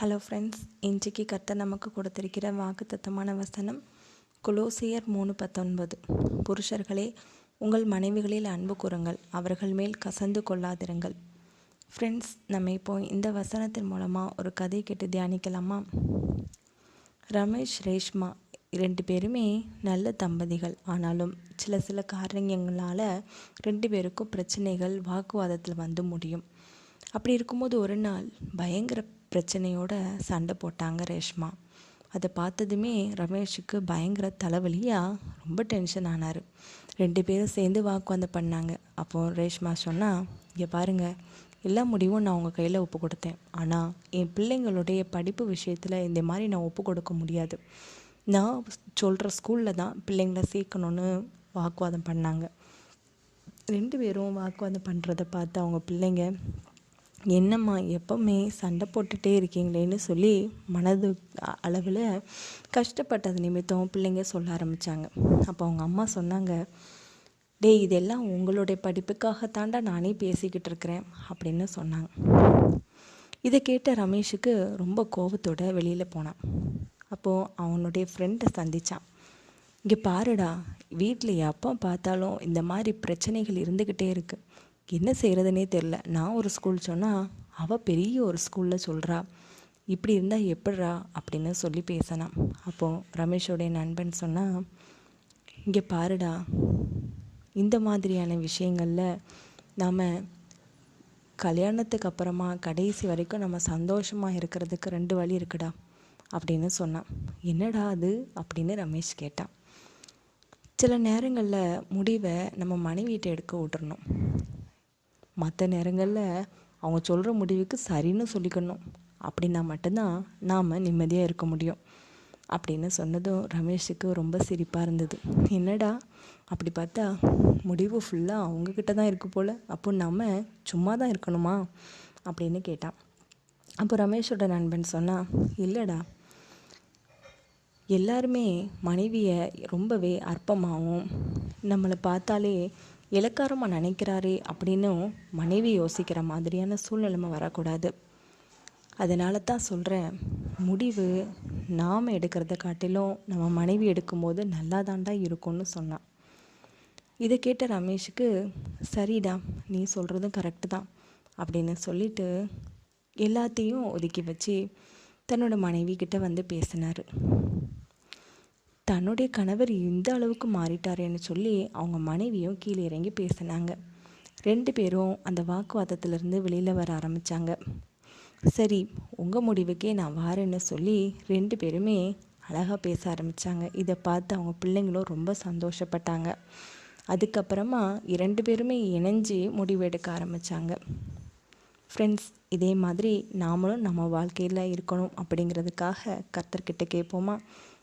Hello friends இன்றைக்கு கர்த்த நமக்கு கொடுத்திருக்கிற வாக்குத்தத்தமான வசனம் குலோசியர் மூணு பத்தொன்பது. புருஷர்களே உங்கள் மனைவிகளில் அன்பு கூறுங்கள் அவர்கள் மேல் கசந்து கொள்ளாதிருங்கள். ஃப்ரெண்ட்ஸ் நம்ம இப்போ இந்த வசனத்தின் மூலமாக ஒரு கதை கேட்டு தியானிக்கலாமா? ரமேஷ் ரேஷ்மா ரெண்டு பேருமே நல்ல தம்பதிகள். ஆனாலும் சில சில காரணங்களால் ரெண்டு பேருக்கும் பிரச்சனைகள் வாக்குவாதத்தில் வந்து முடியும். அப்படி இருக்கும்போது ஒரு நாள் பயங்கர பிரச்சனையோட சண்டை போட்டாங்க ரேஷ்மா. அதை பார்த்ததுமே ரமேஷுக்கு பயங்கர தலைவலியாக ரொம்ப டென்ஷன் ஆனார். ரெண்டு பேரும் சேர்ந்து வாக்குவாதம் பண்ணாங்க. அப்போது ரேஷ்மா சொன்னால் இங்கே பாருங்கள் எல்லா முடிவும் நான் உங்கள் கையில் ஒப்பு கொடுத்தேன். ஆனால் என் பிள்ளைங்களுடைய படிப்பு விஷயத்தில் இந்த மாதிரி நான் ஒப்பு கொடுக்க முடியாது. நான் சொல்கிற ஸ்கூலில் தான் பிள்ளைங்கள சேர்க்கணுன்னு வாக்குவாதம் பண்ணாங்க. ரெண்டு பேரும் வாக்குவாதம் பண்ணுறத பார்த்து அவங்க பிள்ளைங்க என்னம்மா எப்போவுமே சண்டை போட்டுகிட்டே இருக்கீங்களேன்னு சொல்லி மனது அளவில் கஷ்டப்பட்டது நிமித்தம் பிள்ளைங்க சொல்ல ஆரம்பித்தாங்க அப்போ அவங்க அம்மா சொன்னாங்க டேய் இதெல்லாம் உங்களுடைய படிப்புக்காக தாண்டா நானே பேசிக்கிட்டு இருக்கிறேன் அப்படின்னு சொன்னாங்க. இதை கேட்ட ரமேஷுக்கு ரொம்ப கோபத்தோடு வெளியில் போனான். அப்போது அவனுடைய ஃப்ரெண்டை சந்தித்தான் இங்கே பாருடா வீட்டில் எப்போ பார்த்தாலும் இந்த மாதிரி பிரச்சனைகள் இருந்துக்கிட்டே இருக்குது என்ன செய்கிறதுனே தெரில. நான் ஒரு ஸ்கூல் சொன்னால் அவள் பெரிய ஒரு ஸ்கூலில் சொல்கிறா இப்படி இருந்தால் எப்படிரா அப்படின்னு சொல்லி பேசினான். அப்போது ரமேஷோடைய நண்பன் சொன்னால் இங்கே பாருடா. இந்த மாதிரியான விஷயங்களில் நாம் கல்யாணத்துக்கு அப்புறமா கடைசி வரைக்கும் நம்ம சந்தோஷமாக இருக்கிறதுக்கு ரெண்டு வழி இருக்குடா. அப்படின்னு சொன்னான். என்னடா அது? அப்படின்னு ரமேஷ் கேட்டான். சில நேரங்களில் முடிவை நம்ம மனைவியிட்ட எடுக்க விட்டுறணும். மற்ற நேரங்களில் அவங்க சொல்கிற முடிவுக்கு சரின்னு சொல்லிக்கணும். அப்படின்னா மட்டும்தான் நாம் நிம்மதியாக இருக்க முடியும். அப்படின்னு சொன்னதும் ரமேஷுக்கு ரொம்ப சிரிப்பாக இருந்தது. என்னடா அப்படி பார்த்தா முடிவு ஃபுல்லாக அவங்கக்கிட்ட தான் இருக்குது போல். அப்போ நம்ம சும்மா தான் இருக்கணுமா? அப்படின்னு கேட்டான். அப்போ ரமேஷோட நண்பன் சொன்னால் இல்லைடா எல்லாருமே மனைவியை ரொம்பவே அற்பமாகவும் நம்மளை பார்த்தாலே இலக்காரமாக நினைக்கிறாரே அப்படின்னும் மனைவி யோசிக்கிற மாதிரியான சூழ்நிலைமை வரக்கூடாது. அதனால தான் சொல்கிறேன் முடிவு நாம் எடுக்கிறத காட்டிலும் நம்ம மனைவி எடுக்கும்போது நல்லா தாண்டா இருக்கும்னு சொன்னான். இதை கேட்ட ரமேஷுக்கு சரிடா நீ சொல்கிறதும் கரெக்டு தான் அப்படின்னு சொல்லிட்டு எல்லாத்தையும் ஒதுக்கி வச்சு தன்னோட மனைவி கிட்ட வந்து பேசினார். தன்னுடைய கணவர் இந்த அளவுக்கு மாறிட்டாரேன்னு சொல்லி அவங்க மனைவியும் கீழே இறங்கி பேசினாங்க. ரெண்டு பேரும் அந்த வாக்குவாதத்திலிருந்து வெளியில் வர ஆரம்பித்தாங்க சரி உங்கள் முடிவுக்கே நான் வாரேன்னு சொல்லி ரெண்டு பேருமே அழகாக பேச ஆரம்பித்தாங்க இதை பார்த்து அவங்க பிள்ளைங்களும் ரொம்ப சந்தோஷப்பட்டாங்க. அதுக்கப்புறமா இரண்டு பேருமே இணைஞ்சு முடிவெடுக்க ஆரம்பித்தாங்க ஃப்ரெண்ட்ஸ் இதே மாதிரி நாமளும் நம்ம வாழ்க்கையில் இருக்கணும் அப்படிங்கிறதுக்காக கர்த்தர்கிட்ட கேட்போமா?